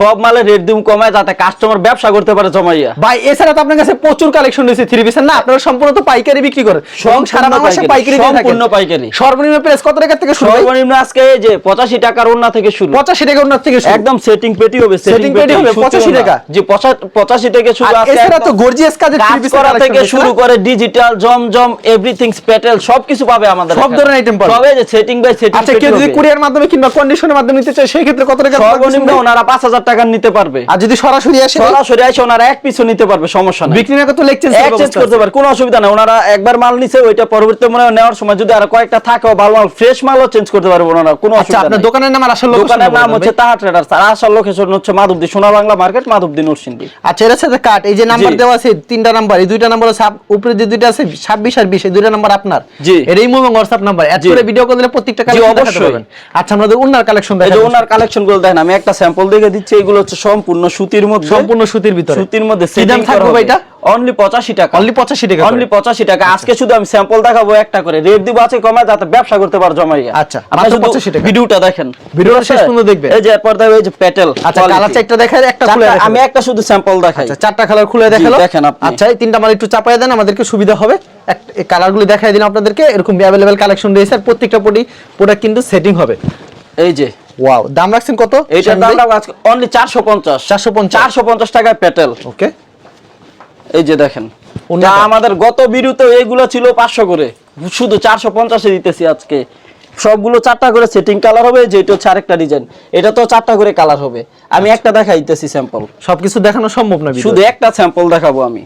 সব মালের রেট দিম কমায় যাতে কাস্টমার ব্যবসা করতে পারে জমাইয়া। ভাই এছাড়া তো আপনার কাছে প্রচুর কালেকশন রয়েছে থ্রি পিসের না? আপনারা সম্পূর্ণ তো পাইকারি বিক্রি করেন। এবং সারা বাংলাদেশে পাইকারি সম্পূর্ণ পাইকারি। সর্বনিম্ন প্রাইস কত টাকা থেকে শুরু সর্বনিম্ন আজকে এই যে পঁচাশি টাকার ওন্না থেকে শুরু। পঁচাশি টাকা ওনার থেকে শুরু। একদম সেটিং পেটি হবে Setting পেটি হবে, 85 টাকা? জি পঁচাশি থেকে শুরু আজকে এছাড়া তো গর্জিয়াস কাজের থ্রি পিসের করা থেকে শুরু করে ডিজিটাল জমজম এভরিথিং স্পেটেল সবকিছু পাবে আমাদের সব ধরনের আইটেম পাবে। সবে যে সেটিং বাই সেটিং আচ্ছা কেউ যদি কুরিয়ার মাধ্যমে কিংবা কন্ডিশনের মাধ্যমে নিতে চায় সেই ক্ষেত্রে কত টাকা সর্বনিম্ন ওনারা পাঁচ হাজার টাকা নিতে পারবে। আর যদি সরাসরি আসে সরাসরি এসে ওনারা এক পিছু নিতে পারবে সমস্যা নাই। বিক্রি না করতে এক্সচেঞ্জ এক্সচেঞ্জ করতে পারে কোনো অসুবিধা নেই। ওনারা একবার মাল নিছে ওইটা পরবর্তী মনে নেওয়ার সময় যদি আর কয়েকটা থাকে ভালো মাল ফ্রেশ মালও চেঞ্জ করতে পারবে ওনারা কোনো আচ্ছা অসুবিধা আপনার দোকানের নাম আর আসল লোকেশন দোকানের নাম হচ্ছে তাহা ট্রেডার্স আর আসল লোকেশন হচ্ছে মাধবদী সোনা বাংলা মার্কেট মাধবদী নরসিংদী। আচ্ছা এর সাথে কাট এই যে নাম্বার দেওয়া আছে তিনটা নাম্বার এই দুইটা নাম্বার আছে উপরে যে দুইটা আছে 26 আর 20 এই দুইটা নাম্বার আপনার। জি। এই এবং হোয়াটসঅ্যাপ নাম্বার করে ভিডিও কল দিলে প্রত্যেকটা কালেকশন দেখাতে। পারবেন। আচ্ছা আমাদের উন্নার কালেকশন এই যে ওনার কালেকশনগুলো দেখেন আমি একটা স্যাম্পল দেখে দিচ্ছি এগুলো হচ্ছে সম্পূর্ণ সুতির মধ্যে সম্পূর্ণ সুতির ভিতরে। সুতির মধ্যে কি দাম থাকবে এটা অনলি পঁচাশি টাকা। অনলি 85 টাকা অনলি পঁচাশি টাকা। আজকে শুধু আমি স্যাম্পল দেখাবো একটা করে। রেট দিব আছে কমায় যাতে ব্যবসা করতে পারো জমাইয়া। আচ্ছা, মাত্র শুধু 85 টাকা। ভিডিওটা দেখেন। ভিডিওটা শেষ পর্যন্ত দেখবেন। এই যে পর্দায় এই যে প্যাটেল আচ্ছা কালার চারটা দেখায় একটা খুলে আমি একটা শুধু স্যাম্পল দেখাই। আচ্ছা চারটা কালার খুলে দেখাল। দেখেন আপনি। আচ্ছা এই তিনটা মাল একটু চাপায় দেন আমাদেরকে সুবিধা হবে। এই কালারগুলো দেখাই দিন আপনাদেরকে। এরকম অ্যাভেলেবেল কালেকশন রয়েছে আর প্রত্যেকটা প্রোডাক্ট কিন্তু সেটিং হবে। এই যে ওয়াও দাম রাখছেন কত? এইটার দামটা আজকে অনলি চারশো পঞ্চাশ। 450 চারশো পঞ্চাশ টাকায় প্যাটেল ওকে এই যে দেখেন? যা আমাদের গত বিরুতে এগুলো ছিল পাঁচশো করে। শুধু চারশো পঞ্চাশে দিতেছি আজকে। সবগুলো চারটা করে সেটিং কালার হবে যেটা হচ্ছে আরেকটা ডিজাইন এটা তো চারটা করে কালার হবে। আমি একটা দেখাইতেছি স্যাম্পল সবকিছু দেখানো সম্ভব না শুধু একটা স্যাম্পল দেখাবো আমি।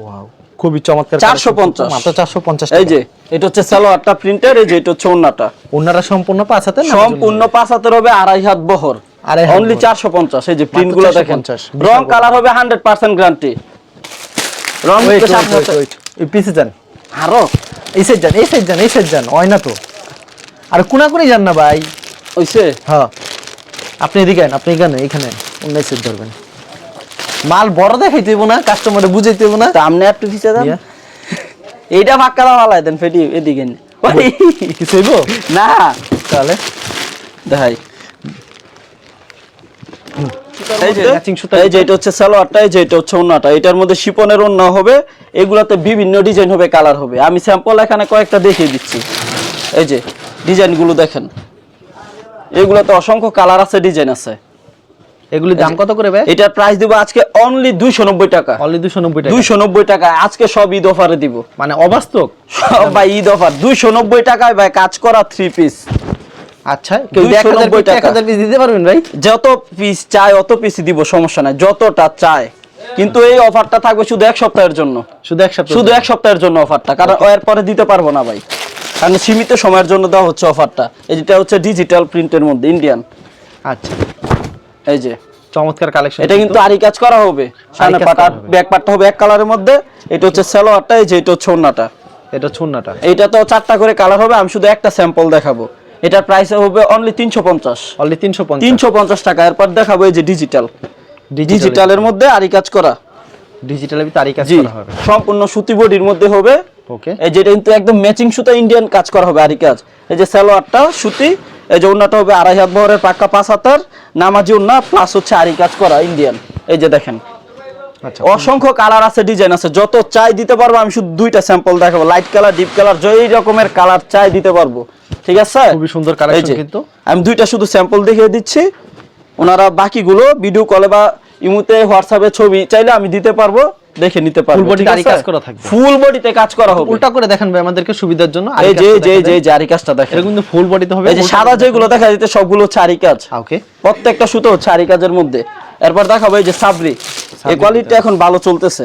ওয়াও খুবই চমৎকার 450 মাত্র 450 এই যে এটা হচ্ছে সালোয়ারটা প্রিন্টার এই যে এটা হচ্ছে ওন্নাটা ওনারা সম্পূর্ণ পাঁচ হাতে সম্পূর্ণ পাঁচ হাতের হবে আড়াই হাত বহর। অনলি বহর। চারশো পঞ্চাশ এই যে প্রিন্টগুলো দেখেন। রং কালার হবে হান্ড্রেড পার্সেন্ট গ্যারান্টি রং এই পিছে যান। আরও? এই সাইড যান এই সাইড যান এই সাইড যান হয় না তো। আর কোনা করে যান না ভাই। হইছে হ্যাঁ। আপনি এদিকে আপনি এখানে এখানে অন্য সাইড ধরবেন। মাল বড় দেখাইতে হইব না কাস্টমারে বুঝাইতে হইব না। সামনে একটু পিছিয়ে দেন। এইটা ফাঁকা দাও হালাই দেন ফেটি এদিকে। নে। তাহলে দেখাই। এই যে এই যে এটা হচ্ছে সালোয়ারটা এই যে এটা হচ্ছে ওন্নাটা। এটার মধ্যে শিপনের ওন্না হবে এগুলাতে বিভিন্ন ডিজাইন হবে কালার হবে। আমি স্যাম্পল এখানে কয়েকটা দেখিয়ে দিচ্ছি। এই যে ডিজাইনগুলো দেখেন। এগুলোতে অসংখ্য কালার আছে ডিজাইন আছে। এগুলি দাম কত করে ভাই? এটার প্রাইস দিব আজকে অনলি দুইশো নব্বই টাকা। অনলি 290 টাকা। দুইশো নব্বই টাকা আজকে সব ঈদ অফারে দিব। মানে অবাস্তব? সব ভাই ঈদ অফার দুইশো নব্বই টাকায় ভাই কাজ করা থ্রি পিস আচ্ছা কেউ 290 টাকা। টাকা। 1000 পিস দিতে পারবেন ভাই? যত পিস চায় অত পিস দিব সমস্যা নাই যতটা চায় কিন্তু এই অফারটা থাকবে শুধু এক সপ্তাহের জন্য। শুধু এক সপ্তাহ শুধু এক সপ্তাহের জন্য অফারটা কারণ এর পরে দিতে পারব না ভাই। কারণ সীমিত সময়ের জন্য দেওয়া হচ্ছে অফারটা যেটা হচ্ছে ডিজিটাল প্রিন্টের মধ্যে ইন্ডিয়ান আচ্ছা। এই যে। চমৎকার কালেকশন এটা কিন্তু আরি কাজ করা হবে। সামনে পাট। ব্যাক পাটটা হবে এক কালারের মধ্যে। এটা হচ্ছে সালোয়ারটা এই যে এটা হচ্ছে ওন্নাটা। এটা ছুন্নাটা এইটা তো চারটা করে কালার হবে আমি শুধু একটা স্যাম্পল দেখাবো। এটার প্রাইস হবে অনলি তিনশো পঞ্চাশ। অনলি 350 তিনশো পঞ্চাশ টাকা। এরপর দেখাবো এই যে ডিজিটাল ডিজিটালের মধ্যে। আরি কাজ করা। ডিজিটালের ভিতরে আরি কাজ করা হবে। সম্পূর্ণ সুতি বডির মধ্যে হবে। ওকে এই যেটা কিন্তু একদম ম্যাচিং সুতা ইন্ডিয়ান কাজ করা হবে আরি কাজ এই যে সালোয়ারটা সুতি এই যে উন্নাটা হবে আড়াই হাত বহরের পাক্কা পাঁচ হাতের নামাজি উন্না প্লাস হচ্ছে আরি কাজ করা ইন্ডিয়ান এই যে দেখেন। আচ্ছা। অসংখ্য কালার আছে ডিজাইন আছে যত চাই দিতে পারব আমি শুধু দুইটা স্যাম্পল দেখাবো। লাইট কালার ডিপ কালার যেই রকমের কালার চাই দিতে পারব। ঠিক আছে? খুবই সুন্দর কালেকশন কিন্তু। আমি দুইটা শুধু স্যাম্পল দেখিয়ে দিচ্ছি। ওনারা বাকিগুলো ভিডিও কলে বা ইমুতে হোয়াটসঅ্যাপে ছবি চাইলে আমি দিতে পারব দেখে নিতে পারব আরি আছে? কাজ করা থাকবে। ফুল বডিতে কাজ করা হবে। উল্টা করে দেখেন ভাই আমাদেরকে সুবিধার জন্য এই যে যে যে আরি কাজটা দেখেন। এটা কিন্তু ফুল বডিতে হবে এই যে সাদা যেগুলো দেখা যেতে সবগুলো আরি কাজ। ওকে প্রত্যেকটা সুতো চারি কাজের মধ্যে। এরপর দেখাবো এই যে সাবরি। এই কোয়ালিটি এখন ভালো চলতেছে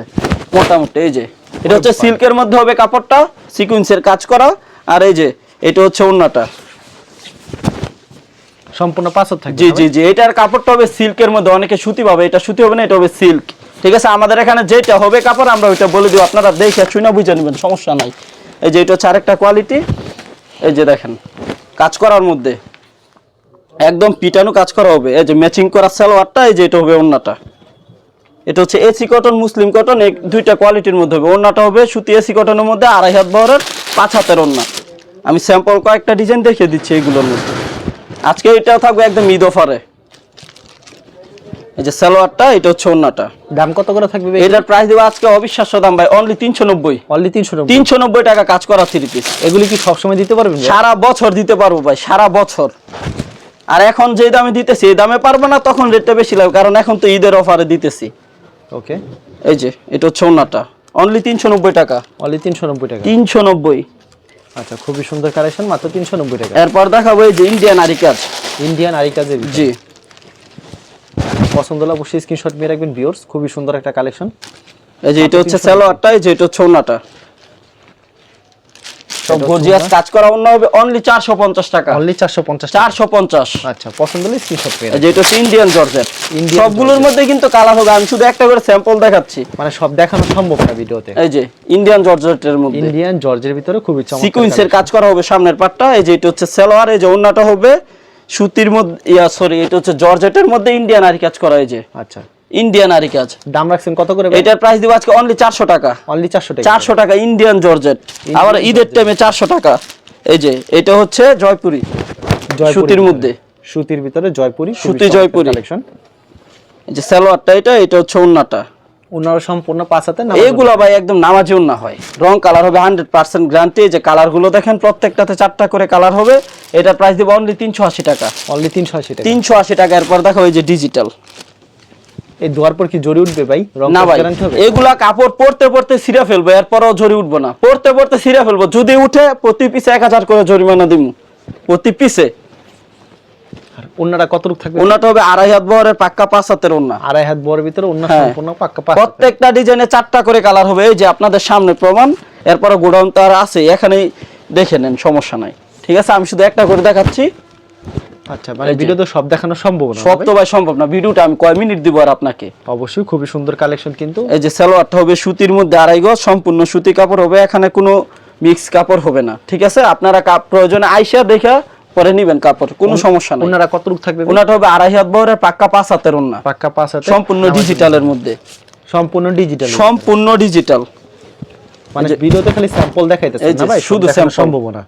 মোটামুটি এই যে। এটা হচ্ছে সিল্কের মধ্যে হবে কাপড়টা সিকুয়েন্সের কাজ করা আর এই যে এটা হচ্ছে ওন্নাটা। সম্পূর্ণ পাঁচত থাকবে জি জি? জি এটার কাপড়টা হবে সিল্কের মধ্যে অনেকে সুতি পাবে এটা সুতি হবে না এটা হবে সিল্ক। ঠিক আছে আমাদের এখানে যেটা হবে কাপড় আমরা ওইটা বলে দিব আপনারা দেখে শুনে বুঝে নেবেন সমস্যা নাই। এই যে এটা হচ্ছে আরেকটা কোয়ালিটি এই যে দেখেন কাজ করার মধ্যে। একদম পিটানো কাজ করা হবে এই যে ম্যাচিং করা সালোয়ারটা এই যে এটা হবে ওন্নাটা এটা হচ্ছে এসি কটন মুসলিম কটন এই দুইটা কোয়ালিটির মধ্যে হবে। ওন্নাটা হবে সুতি এসি কটনের মধ্যে আড়াই হাত বহরের পাঁচ হাতের ওন্না আমি স্যাম্পল কয়েকটা ডিজাইন দেখিয়ে দিচ্ছি এইগুলোর মধ্যে। আজকে এটাও থাকবে একদম ঈদ অফারে। এই যে সালোয়ারটা এটা হচ্ছে ওন্নাটা দাম কত করে থাকবে এটার প্রাইস দেবো আজকে অবিশ্বাস্য দাম ভাই অনলি তিনশো নব্বই। অনলি তিনশো নব্বই। তিনশো নব্বই টাকা কাজ করা থ্রি পিস এগুলি কি সবসময় দিতে পারবেন সারা বছর দিতে পারব ভাই সারা বছর। আর এখন যে দামে দিতেছি এই দামে পারব না তখন রেটটা বেশি লাগবে কারণ এখন তো ঈদের অফারে দিতেছি। ওকে এই যে এটা হচ্ছে ওন্নাটা অনলি তিনশো নব্বই টাকা। অনলি তিনশো নব্বই টাকা। তিনশো নব্বই। আচ্ছা খুবই সুন্দর কালেকশন মাত্র তিনশো নব্বই টাকা। এরপর দেখাবো এই যে ইন্ডিয়ান আরি কাজ। ইন্ডিয়ান আরি কাজের জি। পছন্দ হলে অবশ্যই স্ক্রিনশট নিয়ে রাখবেন ভিউয়ার্স খুবই সুন্দর একটা কালেকশন এই যে এটা হচ্ছে সালোয়ারটা এই যে এটা হচ্ছে ওন্নাটা সব গর্জিয়াস কাজ করা অন্য হবে অনলি চারশো পঞ্চাশ টাকা। অনলি চারশো পঞ্চাশ চারশো পঞ্চাশ। আচ্ছা পছন্দ হলে স্ক্রিনশট পেয়ে এই যে এটা হচ্ছে ইন্ডিয়ান জর্জেট Indian সবগুলোর মধ্যে কিন্তু কালার হবে আমি শুধু একটা করে স্যাম্পল দেখাচ্ছি। মানে সব দেখানো সম্ভব না ভিডিওতে। এই যে ইন্ডিয়ান জর্জেটের মধ্যে। ইন্ডিয়ান জর্জের ভিতরে খুবই চমৎকার সিকুয়েন্সের কাজ করা হবে সামনের পাটটা এই যে এটা হচ্ছে সালোয়ার এই যে ওন্নাটা হবে সুতির মধ্যে ইয়া সরি এটা হচ্ছে জর্জেটের মধ্যে ইন্ডিয়ান আরি কাজ করা এই যে। আচ্ছা। ইন্ডিয়ান আরি কাজ দাম রাখছেন কত করে এটার প্রাইস দিব আজকে অনলি চারশো টাকা। অনলি চারশো টাকা। চারশো টাকা ইন্ডিয়ান জর্জেট আবার ঈদের টাইমে চারশো টাকা। এই যে এটা হচ্ছে জয়পুরি। সুতির মধ্যে। সুতির ভিতরে জয়পুরি সুতি জয়পুরি। কালেকশন এই যে সালোয়ারটা এটা এটা হচ্ছে ওন্নাটা। ওনারা সম্পূর্ণ পাঁচ হাতে নাম এগুলো ভাই একদম নামাজি না হয়। রং কালার হবে হান্ড্রেড পার্সেন্ট গ্যারান্টি যে কালারগুলো দেখেন প্রত্যেকটাতে চারটা করে কালার হবে। এটার প্রাইস দিব অনলি তিনশো আশি টাকা। অনলি তিনশো আশি টাকা। তিনশো আশি টাকা এরপর দেখো এই যে ডিজিটাল এই ধোয়ার পর কি জরি উঠবে ভাই? রং না ভাই এগুলা কাপড় পরতে পরতে ছিঁড়ে ফেলব এরপরও জরি উঠবো না। পরতে পরতে ছিঁড়ে ফেলব যদি উঠে প্রতি পিসে এক হাজার করে জরিমানা দিব প্রতি পিসে। আর কত রূপ থাকবে? ওনাটা হবে আড়াই হাত বহরের পাক্কা পাঁচ হাতের ওনা আড়াই হাত বড় ভিতরে হ্যাঁ। সম্পূর্ণ পাক্কা পাঁচ প্রত্যেকটা ডিজাইনে চারটা করে কালার হবে এই যে আপনাদের সামনে প্রমাণ এরপরে গোডাউন তো আর আছে এখানেই দেখে নেন সমস্যা নাই। ঠিক আছে আমি শুধু একটা করে দেখাচ্ছি। আচ্ছা মানে এই যে। ভিডিওতে সব দেখানো সম্ভব না সব তো ভাই সম্ভব না। ভিডিওটা আমি কয় মিনিট দিব আর আপনাকে? অবশ্যই খুবই সুন্দর কালেকশন কিন্তু। এই যে সালোয়ারটা হবে সুতির মধ্যে আড়াই গজ সম্পূর্ণ সুতি কাপড় হবে এখানে কোনো মিক্স কাপড় হবে না। ঠিক আছে? আপনারা কাপ প্রয়োজনে আইসা দেখা পরে নিবেন কাপড় কোনো সমস্যা নেই। ওনারা কত রূপ থাকবে? ওনাটা হবে আড়াই হাত বহরের পাক্কা পাঁচ হাতের ওনা পাক্কা পাঁচ হাতে সম্পূর্ণ ডিজিটালের মধ্যে। সম্পূর্ণ ডিজিটাল সম্পূর্ণ ডিজিটাল মানে ভিডিওতে খালি স্যাম্পল দেখাইতেছে এই যে না ভাই শুধু সম্ভব না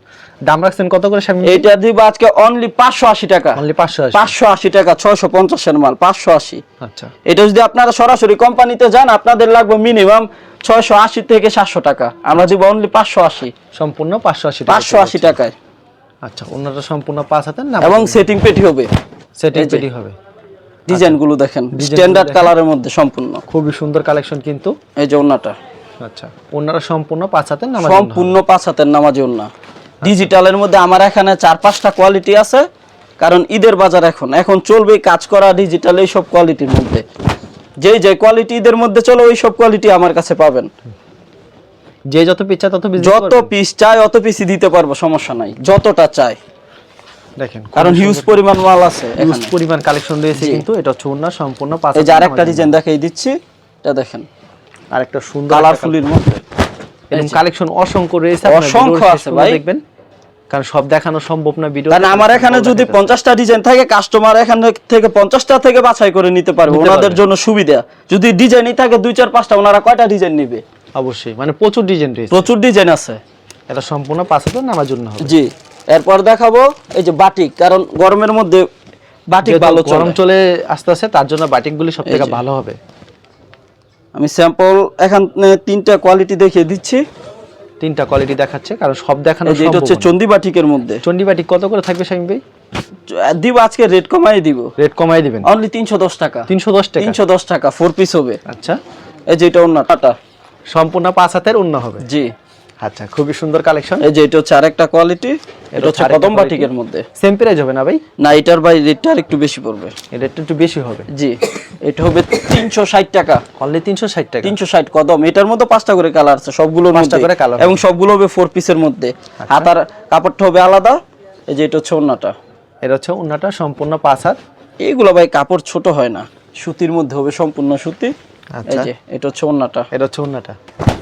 দাম রাখছেন কত করে সামনে এইটা দিব আজকে অনলি পাঁচশো আশি টাকা। অনলি পাঁচশো আশি। পাঁচশো আশি টাকা ছয়শো পঞ্চাশের মাল পাঁচশো আশি। আচ্ছা। এটা যদি আপনারা সরাসরি কোম্পানিতে যান আপনাদের লাগবে মিনিমাম ছয়শো আশি থেকে সাতশো টাকা। আমরা দিব অনলি পাঁচশো আশি। সম্পূর্ণ পাঁচশো আশি পাঁচশো আশি টাকায়। আচ্ছা ওনারা সম্পূর্ণ পাঁচ হাতে না এবং সেটিং পেটি হবে। সেটিং পেটি হবে। ডিজাইনগুলো দেখেন। স্ট্যান্ডার্ড কালারের মধ্যে সম্পূর্ণ। খুবই সুন্দর কালেকশন কিন্তু। এই যে ওন্নাটা। আচ্ছা। ওনারা সম্পূর্ণ পাঁচ হাতে নামাজ সম্পূর্ণ পাঁচ হাতের নামাজি ওন্না ডিজিটালের মধ্যে আমার এখানে চার পাঁচটা কোয়ালিটি আছে কারণ ঈদের বাজার এখন। এখন চলবে কাজ করা ডিজিটাল এই সব কোয়ালিটির মধ্যে। যেই যে কোয়ালিটি ঈদের মধ্যে চলো ওই সব কোয়ালিটি আমার কাছে পাবেন। যে যত পিচ্ছা তত পিস যত পিস চাই অত পিসই দিতে পারব সমস্যা নাই। যতটা চাই দেখেন কারণ হিউজ পরিমাণ মাল আছে হিউজ পরিমাণ কালেকশন রয়েছে কিন্তু এটা হচ্ছে সম্পূর্ণ পাঁচ এই যে আরেকটা ডিজাইন দেখাই দিচ্ছি এটা দেখেন। আর একটা সুন্দর কালারফুলির মধ্যে। এরকম কালেকশন অসংখ্য রয়েছে অসংখ্য আছে ভাই। দেখবেন। কারণ সব দেখানো সম্ভব না ভিডিও। কারণ আমার এখানে যদি পঞ্চাশটা ডিজাইন থাকে কাস্টমার এখান থেকে পঞ্চাশটা থেকে বাছাই করে নিতে পারবে। ওনাদের জন্য সুবিধা। যদি ডিজাইনই থাকে দুই চার পাঁচটা ওনারা কয়টা ডিজাইন নিবে? অবশ্যই। মানে প্রচুর ডিজাইন রয়েছে। প্রচুর ডিজাইন আছে। এটা সম্পূর্ণ পাঁচ হাতে নামার জন্য হবে। জি। এরপর দেখাবো এই যে বাটিক কারণ গরমের মধ্যে বাটিক ভালো গরম চলে। চলে আসতে আসতে তার জন্য বাটিকগুলি সব থেকে ভালো হবে। আমি স্যাম্পল এখানে তিনটা কোয়ালিটি দেখিয়ে দিচ্ছি। তিনটা কোয়ালিটি দেখাচ্ছে কারণ সব দেখানো এটা হচ্ছে সম্ভব না। চন্দি বাটিকের মধ্যে। চন্ডিবাটি কত করে থাকবে শামিম ভাই? দিব আজকে রেট কমাই দিব। রেট কমাই দিবেন? অনলি তিনশো দশ টাকা। তিনশো দশ টাকা? তিনশো দশ টাকা ফোর পিস হবে। আচ্ছা। এই যে এটা অন্য টাটা। সম্পূর্ণ পাঁচ হাতের অন্য হবে। জি। আচ্ছা খুবই সুন্দর কালেকশন এই যে এটা হচ্ছে আরেকটা কোয়ালিটি এটা হচ্ছে কদম বাটিকের মধ্যে। সেম প্রাইস হবে না ভাই? না এটার বাই রেটটা একটু বেশি পড়বে। এটা একটু বেশি হবে। জি এটা হবে তিনশো ষাট টাকা। অনলি তিনশো ষাট টাকা। তিনশো ষাট কদম এটার মধ্যে পাঁচটা করে কালার আছে সবগুলোর পাঁচটা মধ্যে। করে colour এবং সবগুলো হবে ফোর পিসের মধ্যে। হাতার কাপড়টা হবে আলাদা এই যে এটা হচ্ছে অন্যটা এটা হচ্ছে অন্যটা সম্পূর্ণ পাঁচ হাত। এইগুলো ভাই কাপড় ছোট হয় না সুতির মধ্যে হবে সম্পূর্ণ সুতি। এই আচ্ছা। যে এটা হচ্ছে অন্যটা এটা হচ্ছে অন্যটা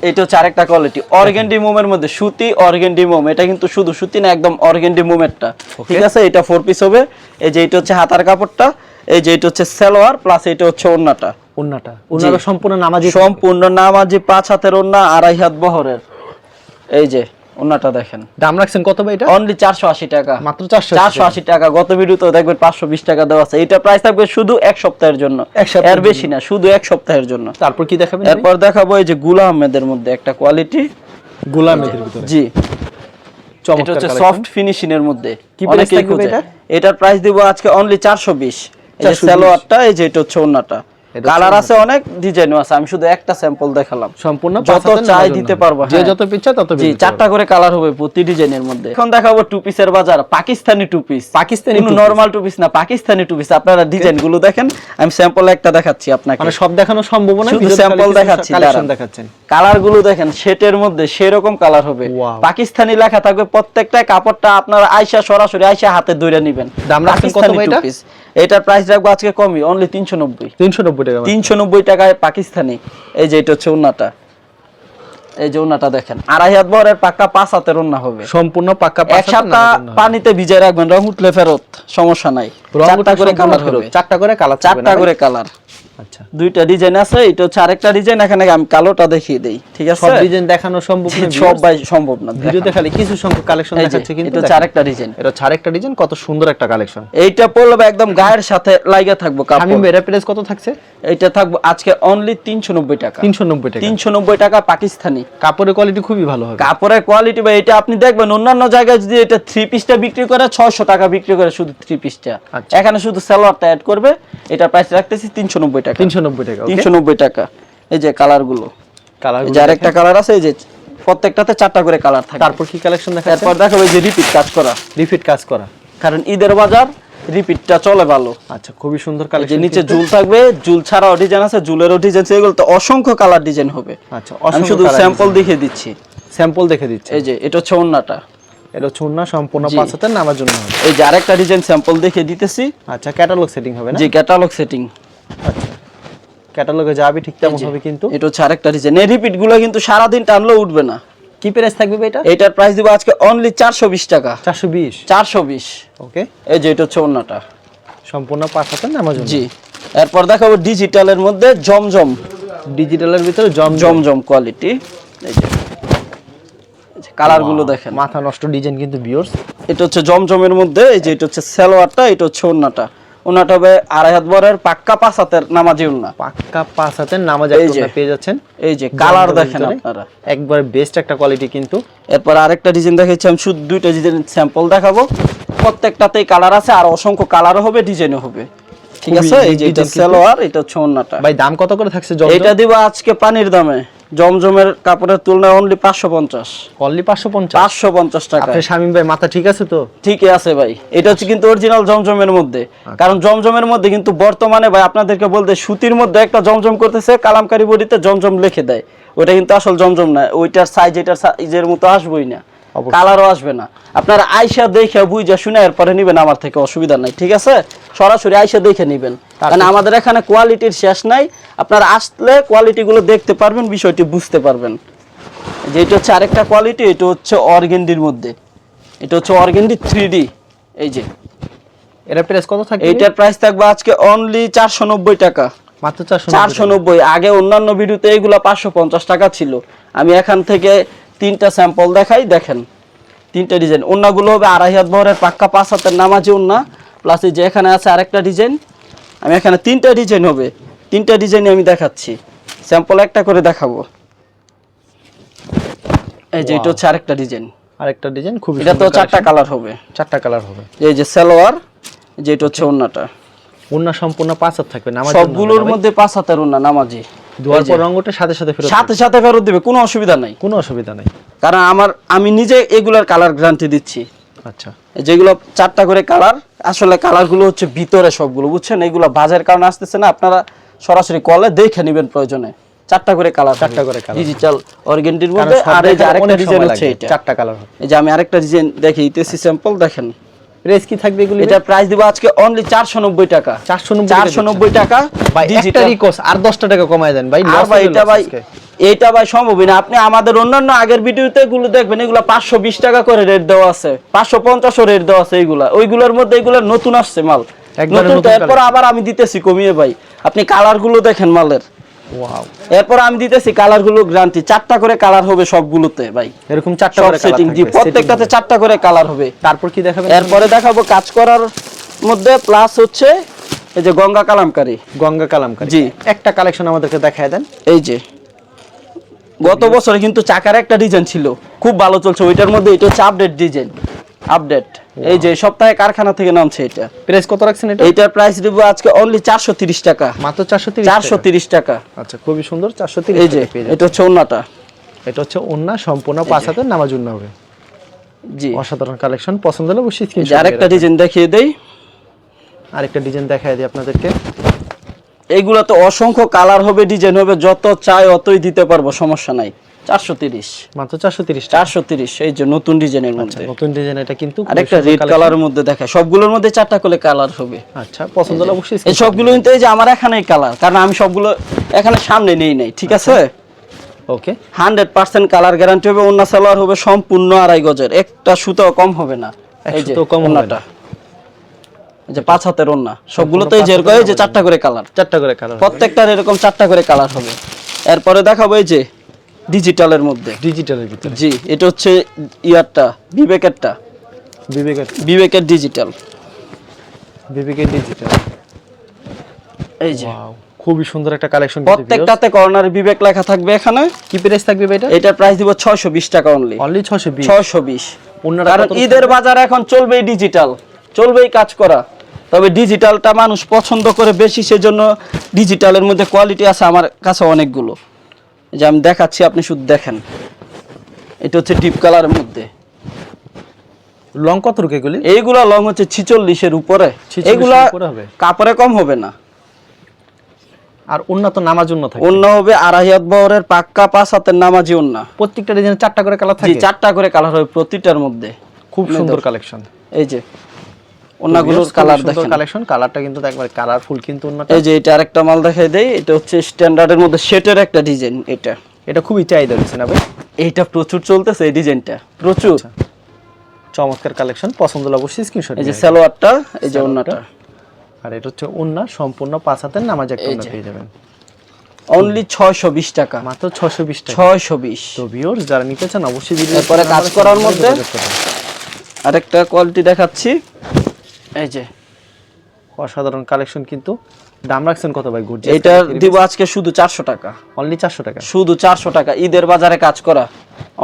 এটা হচ্ছে আরেকটা কোয়ালিটি অর্গেন্ডি মোমের মধ্যে সুতি অর্গেন্ডি মোম এটা কিন্তু শুধু সুতি না একদম অর্গেন্ডি মোমেরটা ঠিক আছে? এটা ফোর পিস হবে। এই যে এটা হচ্ছে হাতার কাপড়টা এই যে এটা হচ্ছে সালোয়ার প্লাস এটা হচ্ছে ওন্নাটা। অন্যটা অন্যটা সম্পূর্ণ নামাজি। সম্পূর্ণ নামাজি পাঁচ হাতের ওন্না আড়াই হাত বহরের। এই যে ওনাটা দেখেন। দাম রাখছেন কত ভাই এটা? অনলি চারশো আশি টাকা। মাত্র চারশো চারশো আশি টাকা। গত ভিডিওতে দেখবেন পাঁচশো বিশ টাকা দেওয়া আছে। এটা প্রাইস থাকবে শুধু এক সপ্তাহের জন্য। এর বেশি না শুধু এক সপ্তাহের জন্য। তারপর কি দেখাবেন এরপর দেখাবো এই যে গুলা আহমেদের মধ্যে একটা কোয়ালিটি গোলামেদের ভিতরে। জি। এটা হচ্ছে সফট ফিনিশিং এর মধ্যে। কি অনেকেই থাকবে এটা? এটার প্রাইস দিব আজকে অনলি চারশো বিশ। এই যে 420 সালোয়ারটা এই যে এটা হচ্ছে ওন্নাটা কালার আছে অনেক ডিজাইনও আছে। আমি শুধু একটা স্যাম্পল দেখালাম। সম্পূর্ণ যত চাই দিতে পারব, যে হ্যাঁ। যত পিচ্ছা তত জি চারটা করে কালার হবে প্রতি ডিজাইনের মধ্যে। এখন দেখাবো টু পিসের বাজার। পাকিস্তানি টু পিস পাকিস্তানি কোনো নরমাল টু পিস না পাকিস্তানি টু পিস আপনারা ডিজাইনগুলো দেখেন। আমি স্যাম্পল একটা দেখাচ্ছি আপনাকে। মানে সব দেখানো সম্ভব না শুধু sample দেখাচ্ছি, কালেকশন দেখাচ্ছেন। কালারগুলো দেখেন সেটের মধ্যে সেরকম কালার হবে। পাকিস্তানি লেখা থাকবে প্রত্যেকটা কাপড়টা আপনারা আয়সা সরাসরি আয়সা হাতে ধরে নেবেন। দাম রাখছেন কত এটা? এটার প্রাইস রাখব আজকে কমই অনলি তিনশো নব্বই। তিনশো নব্বই টাকা তিনশো নব্বই টাকায় পাকিস্তানি। এই যে এটা হচ্ছে উন্নাটা। এই যে উন্নাটা দেখেন আড়াই হাত বরের পাক্কা পাঁচ হাতের উন্না হবে। সম্পূর্ণ পাক্কা এক সপ্তাহ পানিতে ভিজাই রাখবেন রং উঠলে ফেরত সমস্যা নাই। চারটা করে কালার হবে। চারটা করে কালার চারটা করে কালার আচ্ছা। দুইটা ডিজাইন আছে এটা হচ্ছে আরেকটা ডিজাইন এখানে আমি কালোটা দেখিয়ে দেই ঠিক আছে? সব ডিজাইন দেখানো সম্ভব না সব ভাই সম্ভব না ভিডিওতে খালি কিছু সংখ্যক কালেকশন দেখাচ্ছে কিন্তু এটা হচ্ছে আরেকটা ডিজাইন এটা হচ্ছে আরেকটা ডিজাইন কত সুন্দর একটা কালেকশন এইটা পড়লে একদম গায়ের সাথে লাগা থাকব আমি মেরা প্রাইস কত থাকছে? এইটা থাকব আজকে অনলি তিনশো নব্বই টাকা। তিনশো নব্বই টাকা। তিনশো নব্বই টাকা পাকিস্তানি। কাপড়ের কোয়ালিটি খুবই ভালো হবে। কাপড়ের কোয়ালিটি বা এটা আপনি দেখবেন অন্যান্য জায়গায় যদি এটা থ্রি পিসটা বিক্রি করে ছয়শো টাকা বিক্রি করে শুধু থ্রি পিসটা আচ্ছা। এখানে শুধু সালোয়ারটা অ্যাড করবে এটা প্রাইস রাখতেছি তিনশো নব্বই টাকা। টাকা এই যে কালারগুলো কালার যে কালার আছে এই যে প্রত্যেকটাতে চারটা করে কালার থাকে। তারপর কি কালেকশন দেখাচ্ছে এরপর দেখাবো এই যে রিপিট কাজ করা। রিপিট কাজ করা। কারণ ঈদের বাজার রিপিটটা চলে ভালো। আচ্ছা খুবই সুন্দর এই যে নিচে ঝুল থাকবে ঝুল ছাড়াও ডিজাইন আছে ঝুলেরও ডিজাইন আছে এগুলো তো অসংখ্য কালার ডিজাইন হবে। আচ্ছা আমি শুধু স্যাম্পল দেখিয়ে দিচ্ছি। স্যাম্পল দেখে দিচ্ছে। এই যে এটা হচ্ছে ওন্নাটা এটা চুন্না সম্পূর্ণ পাঁচ হাতের নামার জন্য হবে। এই যে আরেকটা ডিজাইন স্যাম্পল দেখিয়ে দিতেছি। আচ্ছা ক্যাটালগ সেটিং হবে না? যে ক্যাটালগ সেটিং আচ্ছা। ক্যাটালগে যাবে ঠিক তেমন হবে কিন্তু। এটা হচ্ছে আরেকটা ডিজাইন এই রিপিটগুলো কিন্তু সারাদিন টানলেও উঠবে না। কি প্রাইস থাকবে ভাই এটা? এটার প্রাইস দিব আজকে অনলি চারশো বিশ টাকা। চারশো বিশ? চারশো বিশ। ওকে এই যে এটা হচ্ছে ওন্নাটা সম্পূর্ণ পাঁচ হাতের নামার জি। এরপর দেখাবো ডিজিটালের মধ্যে জমজম। ডিজিটালের ভিতরে জম জমজম কোয়ালিটি এই যে কালারগুলো দেখেন। মাথা নষ্ট ডিজাইন কিন্তু বিয়র্স এটা হচ্ছে জমজমের মধ্যে এই যে এটা হচ্ছে সালোয়ারটা এটা হচ্ছে ওন্নাটা ওন্নাটা হবে আড়াই হাত বরের পাক্কা পাঁচ হাতের নামাজি পাক্কা পাঁচ হাতের নামাজ। পেয়ে যাচ্ছেন। এই যে কালার দেখেন আপনারা। একবার বেস্ট একটা কোয়ালিটি কিন্তু। এরপর আরেকটা ডিজাইন দেখাচ্ছি আমি শুধু দুইটা ডিজাইন স্যাম্পল দেখাবো। প্রত্যেকটাতেই কালার আছে আর অসংখ্য কালারও হবে ডিজাইনও হবে। ঠিক আছে? এই যে এটা। সালোয়ার এটা হচ্ছে ওন্নাটা ভাই দাম কত করে থাকছে এটা দিব আজকে পানির দামে। জমজমের কাপড়ের তুলনায় অনলি পাঁচশো পঞ্চাশ। অনলি পাঁচশো পঞ্চাশ? পাঁচশো পঞ্চাশ টাকা শামিম ভাই মাথা ঠিক আছে তো? ঠিকই আছে ভাই। এটা হচ্ছে কিন্তু অরিজিনাল জমজমের মধ্যে। কারণ জমজমের মধ্যে কিন্তু বর্তমানে ভাই আপনাদেরকে বলতে সুতির মধ্যে একটা জমজম করতেছে কালামকারী বডিতে জমজম লিখে দেয়। ওটা কিন্তু আসল জমজম না ওইটার সাইজ এটার সাইজের মতো আসবোই না। কালারও আসবে না। আপনারা আইসা দেখে বুঝা শুনে এরপরে নিবেন আমার থেকে অসুবিধা নাই ঠিক আছে? সরাসরি আইসা দেখে নিবেন। কারণ আমাদের এখানে কোয়ালিটির শেষ নাই। আপনারা আসলে কোয়ালিটি গুলো দেখতে পারবেন বিষয়টি বুঝতে পারবেন। যে এটা হচ্ছে আরেকটা কোয়ালিটি এটা হচ্ছে অর্গেন্ডির মধ্যে। এটা হচ্ছে অর্গেন্ডি থ্রি এই যে। এটা প্রাইস কত থাকবে? এইটার প্রাইস থাকবে আজকে অনলি চারশো নব্বই টাকা। মাত্র চারশো নব্বই। আগে অন্যান্য ভিডিওতে এইগুলা পাঁচশো পঞ্চাশ টাকা ছিল। আমি এখান থেকে তিনটা স্যাম্পল দেখাই দেখেন। তিনটা ডিজাইন অন্যগুলো হবে আড়াই হাত বহরের পাক্কা পাঁচ হাতের নামাজি অন্য প্লাস এই যে এখানে আছে আরেকটা ডিজাইন আমি এখানে তিনটা ডিজাইন হবে। তিনটা ডিজাইন আমি দেখাচ্ছি। স্যাম্পল একটা করে দেখাবো। এই যে এটা হচ্ছে আরেকটা ডিজাইন আরেকটা ডিজাইন খুবই এটা তো চারটা কালার হবে। চারটা কালার হবে। এই যে সালোয়ার যে এটা হচ্ছে ওন্নাটা ওন্না সম্পূর্ণ পাঁচ হাত থাকবে নামাজ সবগুলোর মধ্যে পাঁচ হাতের ওন্না নামাজি। দুয়ার পর ওঠে সাথে সাথে ফেরত সাথে সাথে ফেরত দিবে কোনো অসুবিধা নাই। কোনো অসুবিধা নাই। কারণ আমার আমি নিজে এগুলার কালার গ্যারান্টি দিচ্ছি। আচ্ছা। যেগুলো চারটা করে কালার আসলে কালারগুলো হচ্ছে ভিতরে সবগুলো বুঝছেন? এগুলো বাজার কারণে আসতেছে না আপনারা সরাসরি কলে দেখে নেবেন প্রয়োজনে। চারটা করে কালার চারটা করে colour। ডিজিটাল অর্গেন্ডির মধ্যে আর এই যে আরেকটা ডিজাইন হচ্ছে এটা। চারটা কালার এই যে আমি আরেকটা ডিজাইন দেখে স্যাম্পল দেখেন। প্রাইস কি থাকবে এগুলি? এটা প্রাইস দিব আজকে অনলি চারশো নব্বই টাকা 490 চারশো নব্বই টাকা। ভাই একটা। রিকোয়েস্ট আর 10টা টাকা কমায় দেন। ভাই আর ভাই এটা ভাই। এইটা ভাই সম্ভবই না। আপনি আমাদের অন্যান্য আগের ভিডিওতে এগুলো দেখবেন এগুলো পাঁচশো বিশ টাকা করে রেট দেওয়া আছে। পাঁচশো পঞ্চাশও রেট দেওয়া আছে এইগুলা ওইগুলোর মধ্যে এগুলো নতুন আসছে মাল। একবারে নতুন তো নতুন আবার আমি দিতেছি কমিয়ে ভাই। আপনি কালারগুলো দেখেন মালের। এরপর আমি দিতেছি কালারগুলো গ্যারান্টি চারটা করে কালার হবে সবগুলোতে ভাই। এরকম চারটা করে সেটিং জি প্রত্যেকটাতে চারটা করে কালার হবে। তারপর কি দেখাবেন? এরপরে দেখাবো কাজ করার মধ্যে প্লাস হচ্ছে এই যে গঙ্গা কালামকারী। গঙ্গা কালামকারী। জি। একটা কালেকশন আমাদেরকে দেখায় দেন। এই যে গত বছরে কিন্তু চাকার একটা ডিজাইন ছিল খুব ভালো চলছে ওইটার মধ্যে এটা হচ্ছে আপডেট ডিজাইন আপডেট। এই যে সপ্তাহে কারখানা থেকে নামছে এটা। প্রাইস কত রাখছেন এটা? এইটার প্রাইস দিব আজকে অনলি চারশো তিরিশ টাকা। মাত্র চারশো তিরিশ চারশো তিরিশ টাকা। আচ্ছা খুবই সুন্দর চারশো এই যে এটা হচ্ছে অন্যটা এটা হচ্ছে অন্য সম্পূর্ণ পাঁচ হাতের নামার জন্য হবে। জি। অসাধারণ কালেকশন পছন্দ হলে অবশ্যই স্ক্রিনশট আরেকটা ডিজাইন দেখিয়ে দেই। আরেকটা ডিজাইন দেখায় দিই আপনাদেরকে। এইগুলো তো অসংখ্য কালার হবে ডিজাইন হবে যত চাই অতই দিতে পারব সমস্যা নাই। চারশো তিরিশ। মাত্র এই যে নতুন ডিজাইনের মধ্যে। নতুন ডিজাইন এটা কিন্তু আরেকটা রেড কালারের মধ্যে দেখায়। সবগুলোর মধ্যে চারটা করে কালার হবে। আচ্ছা পছন্দ হলে অবশ্যই এই সবগুলো কিন্তু এই যে আমার এখানেই কালার কারণ আমি সবগুলো এখানে সামনে নেই নাই ঠিক আছে? Okay hundred percent colour guarantee হবে অন্য সালোয়ার হবে সম্পূর্ণ আড়াই গজের। একটা সুতো কম হবে না। এই যে সুতাও কম হবে ওন্নাটা। যে পাঁচ হাতের ওন্না। সবগুলোতে পাঁচ এই যে এরকম হাতের এই যে চারটা করে কালার চারটা করে কালার প্রত্যেকটার এরকম চারটা করে কালার হবে। এরপরে দেখাবো এই যে ডিজিটালের মধ্যে। ডিজিটালের ভিতরে। জি এটা হচ্ছে ইয়ারটা বিবেকেরটা। বিবেকের। বিবেকের ডিজিটাল। বিবেকের ডিজিটাল। এই যে। খুবই সুন্দর একটা কালেকশন প্রত্যেকটাতে কর্নার বিবেক লেখা থাকবে এখানে। কি প্রাইস থাকবে এটা? এটার প্রাইস দিব ছয়শো বিশ টাকা অনলি অনলি 620 ছয়শো বিশ। অন্যরা কারণ ঈদের বাজার এখন চলবেই ডিজিটাল চলবেই কাজ করা। তবে ডিজিটালটা মানুষ পছন্দ করে বেশি সেজন্য ডিজিটালের মধ্যে কোয়ালিটি আছে আমার কাছে অনেকগুলো। যে আমি দেখাচ্ছি আপনি শুধু দেখেন। এটা হচ্ছে ডিপ কালারের মধ্যে। লং কত রুকে এগুলি? এইগুলা লং হচ্ছে ছিচল্লিশের উপরে। 46 এর এইগুলা কাপড়ে কম হবে না। আর উন্নত নামার জন্য থাকে। অন্য হবে আড়াই হাত বহরের পাক্কা পাঁচ হাতের নামাজি অন্য। প্রত্যেকটা ডিজাইন চারটা করে কালার থাকে? চারটা করে কালার হবে প্রতিটার মধ্যে। খুব সুন্দর কালেকশন। এই যে অন্যগুলোর কালার দেখেন। কালেকশন কালারটা কিন্তু একবারে কালারফুল কিন্তু এই যে এটা আরেকটা মাল দেখাই দেই এটা হচ্ছে স্ট্যান্ডার্ডের মধ্যে সেটের একটা ডিজাইন এটা। এটা খুবই চাহিদা রয়েছে না ভাই? এইটা প্রচুর চলতেছে এই ডিজাইনটা প্রচুর। চমৎকার কালেকশন পছন্দ হলে অবশ্যই স্ক্রিনশট এই যে সালোয়ারটা এই যে আর এটা হচ্ছে ওন্না সম্পূর্ণ পাঁচ হাতের নামাজ একটা ওন্না পেয়ে যাবেন। অনলি ছয়শো বিশ টাকা। মাত্র ছশো বিশ টাকা। ছয়শো বিশ। তো ভিউয়ার্স যারা নিতে চান অবশ্যই ভিডিও কাজ করার মধ্যে আরেকটা কোয়ালিটি দেখাচ্ছি। এই যে অসাধারণ কালেকশন কিন্তু। দাম রাখছেন কত ভাই গুড এইটা দিব আজকে শুধু চারশো টাকা। অনলি চারশো টাকা? শুধু চারশো টাকা। ঈদের বাজারে কাজ করা।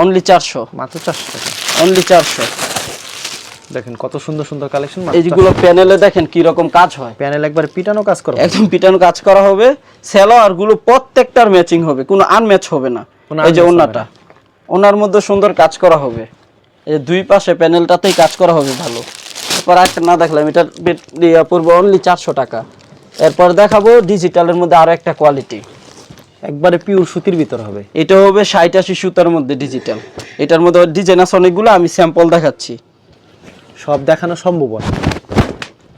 অনলি চারশো। মাত্র চারশো টাকা? অনলি চারশো। দেখেন কত সুন্দর সুন্দর কালেকশন এই যেগুলো প্যানেলে দেখেন কি রকম কাজ হয়। প্যানেল একবার পিটানো কাজ করো একদম পিটানো কাজ করা হবে। সেলোয়ারগুলো প্রত্যেকটার ম্যাচিং হবে। কোনো আনম্যাচ হবে না। এই যে ওনাটা। ওনার মধ্যে সুন্দর কাজ করা হবে। এই দুই পাশে প্যানেলটাতেই কাজ করা হবে ভালো। এরপর একটা না দেখলাম এটার পূর্ব অনলি চারশো টাকা। এরপর দেখাবো ডিজিটালের মধ্যে আরও একটা কোয়ালিটি একবারে পিওর সুতির ভিতর হবে। এটা হবে ষাট আশি সুতার মধ্যে ডিজিটাল এটার মধ্যে ডিজাইন আছে অনেকগুলো আমি স্যাম্পল দেখাচ্ছি। সব দেখানো সম্ভব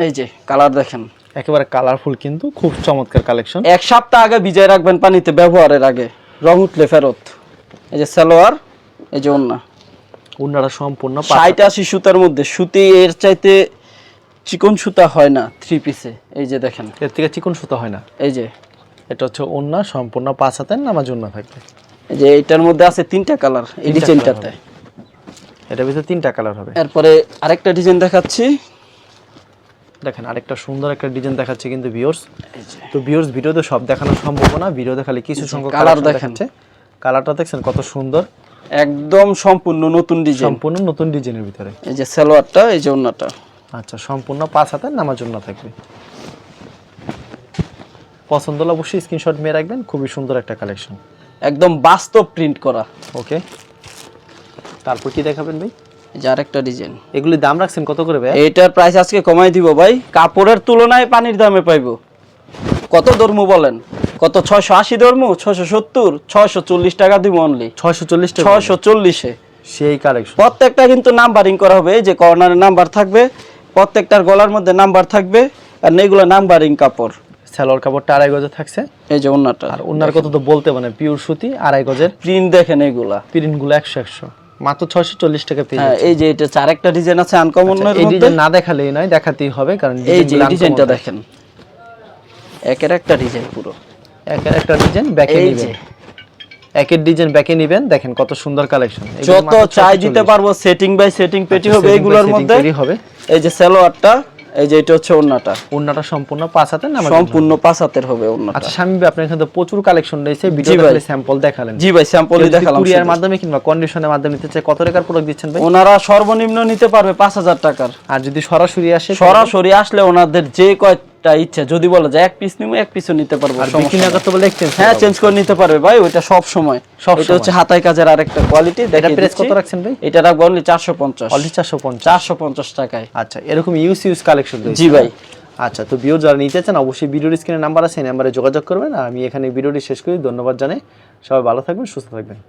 এই যে কালার দেখেন। একেবারে কালারফুল কিন্তু খুব চমৎকার কালেকশন এক সপ্তাহ আগে ভিজায় রাখবেন পানিতে ব্যবহারের আগে। রং উঠলে ফেরত। এই যে সালোয়ার এই যে অন্য উন্নারা সম্পূর্ণ ষাট আশি সুতার মধ্যে সুতি এর চাইতে চিকন সুতা হয় না থ্রি পিসে এই যে দেখেন। এর থেকে চিকন সুতো হয় না। এই যে। এটা হচ্ছে ওন্না সম্পূর্ণ পাঁচ হাতের নামার জন্য থাকবে। এই যে এইটার মধ্যে আছে তিনটা কালার এই ডিজাইনটাতে। এটার ভিতরে তিনটা কালার হবে। এরপরে আরেকটা ডিজাইন দেখাচ্ছি। দেখেন আরেকটা সুন্দর একটা ডিজাইন দেখাচ্ছে কিন্তু ভিউয়ার্স তো ভিউয়ার্স ভিডিওতে সব দেখানো সম্ভব না ভিডিও দেখালে কিছু সংখ্যক কালার। দেখাচ্ছে। কালারটা দেখছেন কত সুন্দর। একদম সম্পূর্ণ নতুন ডিজাইন। সম্পূর্ণ নতুন ডিজাইনের ভিতরে। এই যে সালোয়ারটা এই যে অন্যটা আচ্ছা সম্পূর্ণ পাঁচ হাতের নামার জন্য থাকবে। পছন্দ হলে অবশ্যই স্ক্রিনশট মেয়ে রাখবেন খুবই সুন্দর একটা কালেকশন একদম বাস্তব প্রিন্ট করা। ওকে। তারপর কি দেখাবেন ভাই? এই যে আরেকটা ডিজাইন। এগুলি দাম রাখছেন কত করে ভাই? এইটার প্রাইস আজকে কমাই দিব ভাই। কাপড়ের তুলনায় পানির দামে পাইবো। কত ধর্ম বলেন? কত ছয়শো আশি ধর্ম ছয়শো সত্তর ছয়শো চল্লিশ টাকা দিব অনলি ছয়শো চল্লিশ ছয়শো চল্লিশে। সেই কালেকশন প্রত্যেকটা কিন্তু নাম্বারিং করা হবে এই যে কর্নারে নাম্বার থাকবে প্রত্যেকটার গলার মধ্যে নাম্বার থাকবে আর এগুলো নাম্বারিং কাপড়। সালোয়ার কাপড়টা আড়াই গজে থাকছে। এই যে অন্যটা আর ওনার কথা তো বলতে মানে পিওর সুতি আড়াই গজের। প্রিন্ট দেখেন এগুলা। প্রিন্টগুলো একশো একশো। মাত্র ছয়শো চল্লিশ টাকা পেয়ে হ্যাঁ এই যে এটা চার একটা ডিজাইন আছে আনকমন এই ডিজাইন না দেখালেই নয় দেখাতেই হবে কারণ এই যে ডিজাইনটা দেখেন। একের একটা ডিজাইন পুরো। একের একটা ডিজাইন ব্যাকে নেবেন। একের ডিজাইন ব্যাকে নেবেন। দেখেন কত সুন্দর কালেকশন যত চাই দিতে পারব সেটিং বাই সেটিং পেটি হবে এইগুলোর মধ্যে। হবে। এই যে সালোয়ারটা এই যে এটা হচ্ছে ওন্নাটা ওন্নাটা সম্পূর্ণ পাঁচ হাতের না সম্পূর্ণ পাঁচ হাতের হবে ওন্নাটা আচ্ছা স্বামী ভাই, আপনার এখানে তো প্রচুর কালেকশন রয়েছে। ভিডিও ভাই। স্যাম্পল দেখালেন। জি ভাই স্যাম্পলই দেখালাম কুরিয়ার মাধ্যমে কিংবা কন্ডিশনের মাধ্যমে নিতে চাই কত টাকার প্রোডাক্ট দিচ্ছেন ভাই? ওনারা সর্বনিম্ন নিতে পারবে পাঁচ হাজার টাকার। আর যদি সরাসরি আসে সরাসরি আসলে ওনাদের যে কয়টা ইচ্ছা যদি বলে যে এক পিস নিবো এক পিসও নিতে পারব। করতে বলে এক্সচেঞ্জ হ্যাঁ চেঞ্জ করে নিতে পারবে ভাই ওইটা সব সময়। সব এটা হচ্ছে হাতায় কাজের আরেকটা কোয়ালিটি এটা প্রাইস কত রাখছেন ভাই? এটা রাখব অনলি চারশো পঞ্চাশ। অলরেডি চারশো চারশো পঞ্চাশ টাকায়। আচ্ছা এরকম ইউজ ইউজ কালেকশন জি ভাই। আচ্ছা তো ভিডিও যারা নিতে চান অবশ্যই ভিডিওর স্ক্রিনে নাম্বার আছে এই নাম্বারে যোগাযোগ করবেন। আর আমি এখানে ভিডিওটি শেষ করি। ধন্যবাদ জানাই। সবাই ভালো থাকবেন সুস্থ থাকবেন।